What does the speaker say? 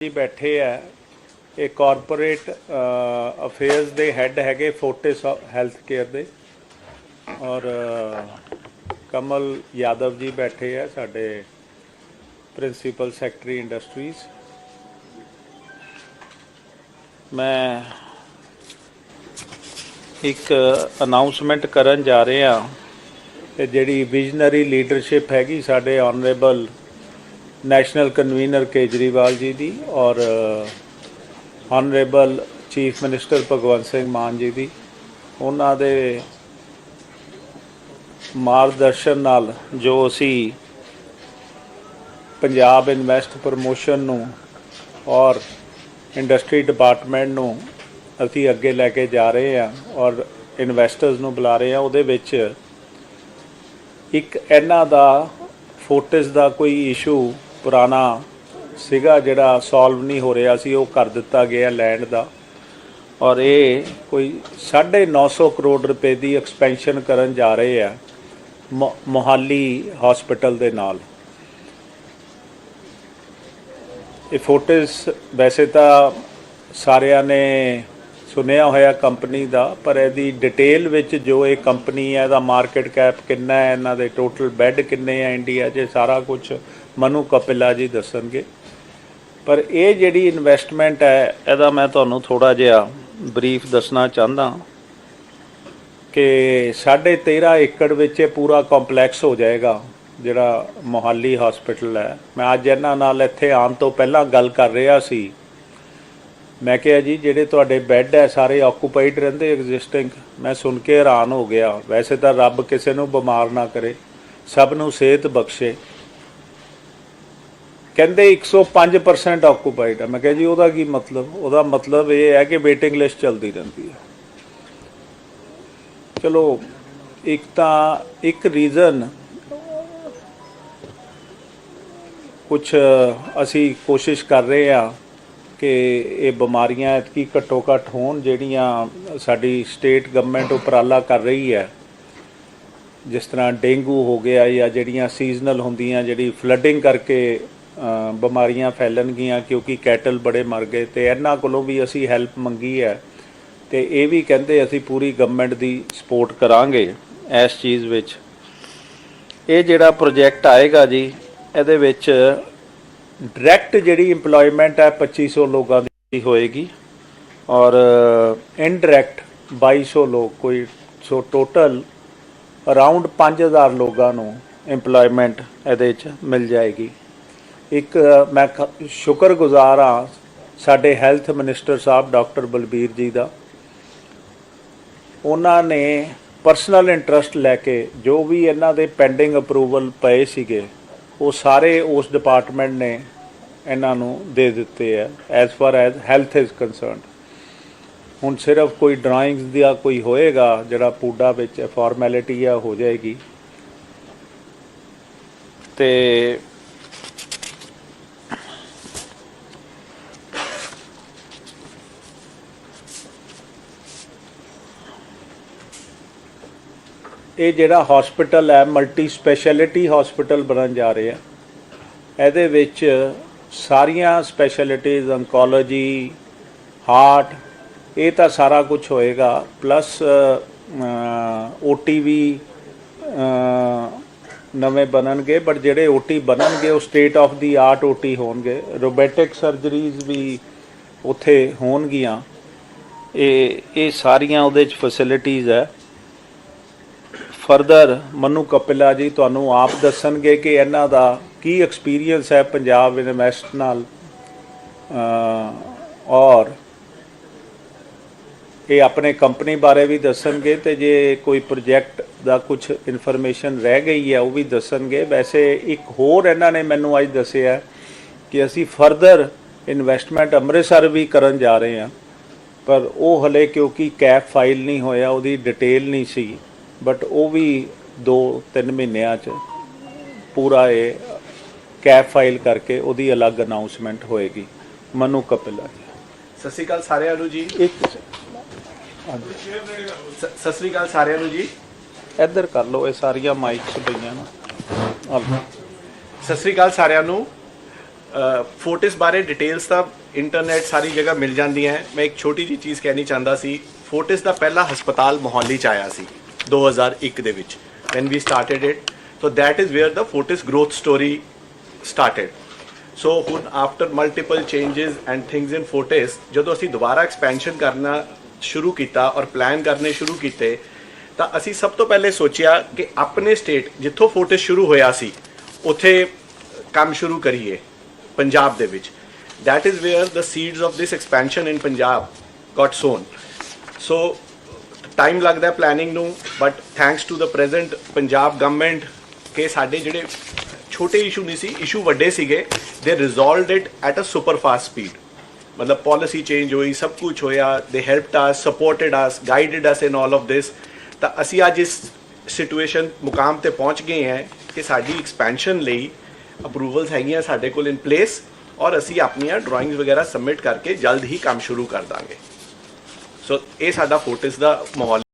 ਜੀ ਬੈਠੇ ਆ, ਇਹ ਕਾਰਪੋਰੇਟ ਅਫੇਅਰਸ ਦੇ ਹੈੱਡ ਹੈਗੇ ਫੋਰਟਿਸ ਹੈਲਥ ਕੇਅਰ ਦੇ। ਔਰ ਕਮਲ ਯਾਦਵ ਜੀ ਬੈਠੇ ਆ ਸਾਡੇ ਪ੍ਰਿੰਸੀਪਲ ਸੈਕਟਰੀ ਇੰਡਸਟਰੀਜ਼ ਮੈਂ ਇੱਕ ਅਨਾਉਂਸਮੈਂਟ ਕਰਨ ਜਾ ਰਹੇ ਹਾਂ ਕਿ ਜਿਹੜੀ ਵਿਜ਼ਨਰੀ ਲੀਡਰਸ਼ਿਪ ਹੈਗੀ ਸਾਡੇ honourable national convener Kejriwal ji ਦੀ ਔਰ honourable chief minister Bhagwant Singh Mann ji ਦੀ। ਉਹਨਾਂ ਦੇ ਮਾਰਗਦਰਸ਼ਨ ਨਾਲ ਜੋ ਅਸੀਂ ਪੰਜਾਬ ਇਨਵੈਸਟ ਪ੍ਰਮੋਸ਼ਨ ਨੂੰ ਔਰ ਇੰਡਸਟਰੀ ਡਿਪਾਰਟਮੈਂਟ ਨੂੰ ਅਸੀਂ ਅੱਗੇ ਲੈ ਕੇ ਜਾ ਰਹੇ ਹਾਂ ਔਰ ਇਨਵੈਸਟਰਸ ਨੂੰ ਬੁਲਾ ਰਹੇ ਹਾਂ, ਉਹਦੇ ਵਿੱਚ ਇੱਕ ਇਹਨਾਂ ਦਾ ਫੋਰਟਿਸ ਦਾ ਕੋਈ ਇਸ਼ੂ ਪੁਰਾਣਾ ਸੀਗਾ ਜਿਹੜਾ ਸੋਲਵ ਨਹੀਂ ਹੋ ਰਿਹਾ ਸੀ, ਉਹ ਕਰ ਦਿੱਤਾ ਗਿਆ ਲੈਂਡ ਦਾ। ਔਰ ਇਹ ਕੋਈ 950 ਕਰੋੜ ਰੁਪਏ ਦੀ ਐਕਸਪੈਂਸ਼ਨ ਕਰਨ ਜਾ ਰਹੇ ਆ, ਮੋ- ਮੋਹਾਲੀ ਹਸਪੀਟਲ ਦੇ ਨਾਲ। ਇਹ ਫੋਰਟਿਸ ਵੈਸੇ ਤਾਂ ਸਾਰਿਆਂ ਨੇ ਸੁਣਿਆ ਹੋਇਆ ਕੰਪਨੀ ਦਾ, ਪਰ ਇਹਦੀ ਡਿਟੇਲ ਵਿੱਚ ਜੋ ਇਹ ਕੰਪਨੀ ਹੈ, ਇਹਦਾ ਮਾਰਕੀਟ ਕੈਪ ਕਿੰਨਾ ਹੈ, ਇਹਨਾਂ ਦੇ ਟੋਟਲ ਬੈੱਡ ਕਿੰਨੇ ਆ ਇੰਡੀਆ 'ਚ, ਸਾਰਾ ਕੁਝ ਮਨੂ ਕਪਿਲਾ ਜੀ ਦੱਸਣਗੇ। ਪਰ ਇਹ ਜਿਹੜੀ ਇਨਵੈਸਟਮੈਂਟ ਹੈ, ਇਹਦਾ ਮੈਂ ਤੁਹਾਨੂੰ ਥੋੜਾ ਜਿਹਾ ਬਰੀਫ ਦੱਸਣਾ ਚਾਹੁੰਦਾ ਕਿ 13.5 ਏਕੜ ਵਿੱਚ ਇਹ ਪੂਰਾ ਕੰਪਲੈਕਸ ਹੋ ਜਾਏਗਾ, ਜਿਹੜਾ ਮੋਹਾਲੀ ਹਸਪੀਟਲ ਹੈ। ਮੈਂ ਅੱਜ ਇਹਨਾਂ ਨਾਲ ਇੱਥੇ ਆਉਣ ਤੋਂ ਪਹਿਲਾਂ ਗੱਲ ਕਰ ਰਿਹਾ ਸੀ। ਮੈਂ ਕਿਹਾ ਜੀ, ਜਿਹੜੇ ਤੁਹਾਡੇ ਬੈੱਡ ਹੈ, ਸਾਰੇ ਆਕੂਪਾਈਡ ਰਹਿੰਦੇ ਐਗਜ਼ਿਸਟਿੰਗ ਮੈਂ ਸੁਣ ਕੇ ਹੈਰਾਨ ਹੋ ਗਿਆ। ਵੈਸੇ ਤਾਂ ਰੱਬ ਕਿਸੇ ਨੂੰ ਬਿਮਾਰ ਨਾ ਕਰੇ, ਸਭ ਨੂੰ ਸਿਹਤ ਬਖਸ਼ੇ। ਕਹਿੰਦੇ 105% ਆਕੂਪਾਈਡ ਹੈ ਮੈਂ ਕਿਹਾ ਜੀ, ਉਹਦਾ ਕੀ ਮਤਲਬ? ਉਹਦਾ ਮਤਲਬ ਇਹ ਹੈ ਕਿ ਵੇਟਿੰਗ ਲਿਸਟ ਚੱਲਦੀ ਰਹਿੰਦੀ ਹੈ ਚਲੋ, ਇੱਕ ਤਾਂ, ਇੱਕ ਰੀਜ਼ਨ ਕੁਝ ਅਸੀਂ ਕੋਸ਼ਿਸ਼ ਕਰ ਰਹੇ ਆ ਕਿ ਇਹ ਬਿਮਾਰੀਆਂ ਐਤਕੀ ਘੱਟੋ ਘੱਟ ਹੋਣ, ਜਿਹੜੀਆਂ ਸਾਡੀ ਸਟੇਟ ਗਵਰਨਮੈਂਟ ਉਪਰਾਲਾ ਕਰ ਰਹੀ ਹੈ। ਜਿਸ ਤਰ੍ਹਾਂ ਡੇਂਗੂ ਹੋ ਗਿਆ ਜਾਂ ਜਿਹੜੀਆਂ ਸੀਜ਼ਨਲ ਹੁੰਦੀਆਂ, ਜਿਹੜੀ ਫਲੱਡਿੰਗ ਕਰਕੇ ਬਿਮਾਰੀਆਂ ਫੈਲਣਗੀਆਂ ਕਿਉਂਕਿ ਕੈਟਲ ਬੜੇ ਮਰ ਗਏ ਤੇ ਇਹਨਾਂ ਕੋਲੋਂ ਵੀ ਅਸੀਂ ਹੈਲਪ ਮੰਗੀ ਹੈ ਤੇ ਇਹ ਵੀ ਕਹਿੰਦੇ ਅਸੀਂ ਪੂਰੀ ਗਵਰਨਮੈਂਟ ਦੀ ਸਪੋਰਟ ਕਰਾਂਗੇ ਇਸ ਚੀਜ਼ ਵਿੱਚ। ਇਹ ਜਿਹੜਾ ਪ੍ਰੋਜੈਕਟ ਆਏਗਾ ਜੀ, ਇਹਦੇ ਵਿੱਚ ਡਾਇਰੈਕਟ ਜਿਹੜੀ EMPLOYMENT ਹੈ 2500 ਲੋਕਾਂ ਦੀ ਹੋਏਗੀ ਔਰ ਇਨਡਾਇਰੈਕਟ 2200 ਲੋਕ, ਕੋਈ ਸੋ ਟੋਟਲ ਅਰਾਊਂਡ 5000 ਲੋਕਾਂ ਨੂੰ EMPLOYMENT ਇਹਦੇ ਵਿੱਚ ਮਿਲ ਜਾਏਗੀ। ਇੱਕ ਮੈਂ ਸ਼ੁਕਰਗੁਜ਼ਾਰ ਹਾਂ ਸਾਡੇ ਹੈਲਥ ਮਿਨਿਸਟਰ ਸਾਹਿਬ ਡਾਕਟਰ ਬਲਬੀਰ ਜੀ ਦਾ। ਉਹਨਾਂ ਨੇ ਪਰਸਨਲ ਇੰਟਰਸਟ ਲੈ ਕੇ ਜੋ ਵੀ ਇਹਨਾਂ ਦੇ ਪੈਂਡਿੰਗ ਅਪਰੂਵਲ ਪਏ ਸੀਗੇ, ਉਹ ਸਾਰੇ ਉਸ ਡਿਪਾਰਟਮੈਂਟ ਨੇ ਇਹਨਾਂ ਨੂੰ ਦੇ ਦਿੱਤੇ ਹੈ as far as health is concerned ਹੁਣ ਸਿਰਫ ਕੋਈ ਡਰਾਇੰਗਸ ਦਾ ਕੋਈ ਹੋਏਗਾ, ਜਿਹੜਾ ਪੂਡਾ ਵਿੱਚ ਫਾਰਮੈਲਿਟੀ ਆ, ਹੋ ਜਾਏਗੀ। ਤੇ ਇਹ ਜਿਹੜਾ ਹਸਪੀਟਲ ਹੈ ਮਲਟੀ ਸਪੈਸ਼ਲਿਟੀ ਹਸਪੀਟਲ ਬਣਨ ਜਾ ਰਿਹਾ ਇਹਦੇ ਵਿੱਚ ਸਾਰੀਆਂ ਸਪੈਸ਼ਲਿਟੀਜ਼ ਅੰਕੋਲੋਜੀ ਹਾਰਟ ਇਹ ਤਾਂ ਸਾਰਾ ਕੁਝ ਹੋਏਗਾ। ਪਲੱਸ ਓਟੀਵੀ ਨਵੇਂ ਬਣਨਗੇ ਬਟ ਜਿਹੜੇ ਓਟੀ ਬਣਨਗੇ, ਉਹ state of the art OT ਹੋਣਗੇ। ਰੋਬੋਟਿਕ ਸਰਜਰੀਜ਼ ਵੀ ਉੱਥੇ ਹੋਣਗੀਆਂ। ਇਹ ਇਹ ਸਾਰੀਆਂ ਉਹਦੇ ਚ ਫੈਸਿਲਿਟੀਜ਼ ਹੈ। ਫਰਦਰ ਮਨੂ ਕਪਿਲਾ ਜੀ ਤੁਹਾਨੂੰ ਆਪ ਦੱਸਣਗੇ ਕਿ ਇਹਨਾਂ ਦਾ ਕੀ ਐਕਸਪੀਰੀਅੰਸ ਹੈ ਪੰਜਾਬ ਇਨਵੈਸਟ ਨਾਲ ਔਰ ਇਹ ਆਪਣੇ ਕੰਪਨੀ ਬਾਰੇ ਵੀ ਦੱਸਣਗੇ ਤੇ ਜੇ ਕੋਈ ਪ੍ਰੋਜੈਕਟ ਦਾ ਕੁਝ ਇਨਫੋਰਮੇਸ਼ਨ ਰਹਿ ਗਈ ਹੈ, ਉਹ ਵੀ ਦੱਸਣਗੇ। ਵੈਸੇ ਇੱਕ ਹੋਰ ਇਹਨਾਂ ਨੇ ਮੈਨੂੰ ਅੱਜ ਦੱਸਿਆ ਕਿ ਅਸੀਂ ਫਰਦਰ ਇਨਵੈਸਟਮੈਂਟ ਅੰਮ੍ਰਿਤਸਰ ਵੀ ਕਰਨ ਜਾ ਰਹੇ ਹਾਂ, ਪਰ ਉਹ ਹਲੇ ਕਿਉਂਕਿ ਕੈਪ ਫਾਈਲ ਨਹੀਂ ਹੋਇਆ, ਉਹਦੀ ਡਿਟੇਲ ਨਹੀਂ ਸੀ। ਬਟ ਉਹ ਵੀ 2-3 ਮਹੀਨਿਆਂ ਚ ਪੂਰਾ ਇਹ ਕੈਪ ਫਾਈਲ ਕਰਕੇ ਉਹਦੀ ਅਲੱਗ ਅਨਾਉਂਸਮੈਂਟ ਹੋਏਗੀ ਮਨੂ ਕਪਿਲਾ ਜੀ। ਸਤਿ ਸ਼੍ਰੀ ਅਕਾਲ ਸਾਰਿਆਂ ਨੂੰ ਜੀ। ਇੱਕ ਸ- ਸਤਿ ਸ਼੍ਰੀ ਅਕਾਲ ਸਾਰਿਆਂ ਨੂੰ ਜੀ। ਇੱਧਰ ਕਰ ਲਓ ਇਹ ਸਾਰੀਆਂ ਮਾਈਕਸ ਪਈਆਂ ਨਾ। ਆਹ ਲਓ। ਸਤਿ ਸ਼੍ਰੀ ਅਕਾਲ ਸਾਰਿਆਂ ਨੂੰ। ਫੋਟਿਸ ਬਾਰੇ ਡਿਟੇਲਸ ਤਾਂ ਇੰਟਰਨੈਟ ਸਾਰੀ ਜਗ੍ਹਾ ਮਿਲ ਜਾਂਦੀਆਂ ਹੈ। ਮੈਂ ਇੱਕ ਛੋਟੀ ਜੀ ਚੀਜ਼ ਕਹਿਣੀ ਚਾਹੁੰਦਾ ਸੀ ਫੋਰਟਿਸ ਦਾ ਪਹਿਲਾ ਹਸਪਤਾਲ ਮੋਹਾਲੀ ਚ ਆਇਆ ਸੀ। 2001 ਦੇ ਵਿੱਚ when we started it so that is where the fortis growth story started so ਹੁਣ after multiple changes and things in Fortis ਜਦੋਂ ਅਸੀਂ ਦੁਬਾਰਾ ਐਕਸਪੈਂਸ਼ਨ ਕਰਨਾ ਸ਼ੁਰੂ ਕੀਤਾ ਔਰ ਪਲਾਨ ਕਰਨੇ ਸ਼ੁਰੂ ਕੀਤੇ ਤਾਂ ਅਸੀਂ ਸਭ ਤੋਂ ਪਹਿਲੇ ਸੋਚਿਆ ਕਿ ਆਪਣੇ ਸਟੇਟ ਜਿੱਥੋਂ ਫੋਰਟਿਸ ਸ਼ੁਰੂ ਹੋਇਆ ਸੀ ਉੱਥੇ ਕੰਮ ਸ਼ੁਰੂ ਕਰੀਏ ਪੰਜਾਬ ਦੇ ਵਿੱਚ that is where the seeds of this expansion in Punjab got sown. So time ਲੱਗਦਾ ਪਲੈਨਿੰਗ ਨੂੰ but thanks to the present Punjab government ਕਿ ਸਾਡੇ ਜਿਹੜੇ ਛੋਟੇ ਇਸ਼ੂ ਨਹੀਂ ਸੀ ਇਸ਼ੂ ਵੱਡੇ ਸੀਗੇ they resolved it at a super fast speed ਮਤਲਬ ਪਾਲਿਸੀ ਚੇਂਜ ਹੋਈ, ਸਭ ਕੁਝ ਹੋਇਆ ਦੇ ਹੈਲਪਡ ਆਸ ਸਪੋਰਟਡ ਆਸ guided us in all of this ਤਾਂ ਅਸੀਂ ਅੱਜ ਇਸ ਸਿਚੁਏਸ਼ਨ ਮੁਕਾਮ ਤੇ ਪਹੁੰਚ ਗਏ ਹਾਂ ਕਿ ਸਾਡੀ ਐਕਸਪੈਂਸ਼ਨ ਲਈ ਅਪਰੂਵਲਸ ਹੈਗੀਆਂ ਸਾਡੇ ਕੋਲ ਇਨ ਪਲੇਸ ਔਰ ਅਸੀਂ ਆਪਣੀਆਂ ਡਰਾਇੰਗਸ ਵਗੈਰਾ ਸਬਮਿਟ ਕਰਕੇ ਜਲਦ ਹੀ ਕੰਮ ਸ਼ੁਰੂ ਕਰ ਦਾਂਗੇ। ਸੋ ਇਹ ਸਾਡਾ ਫੋਰਟਿਸ ਦਾ ਮਾਹੌਲ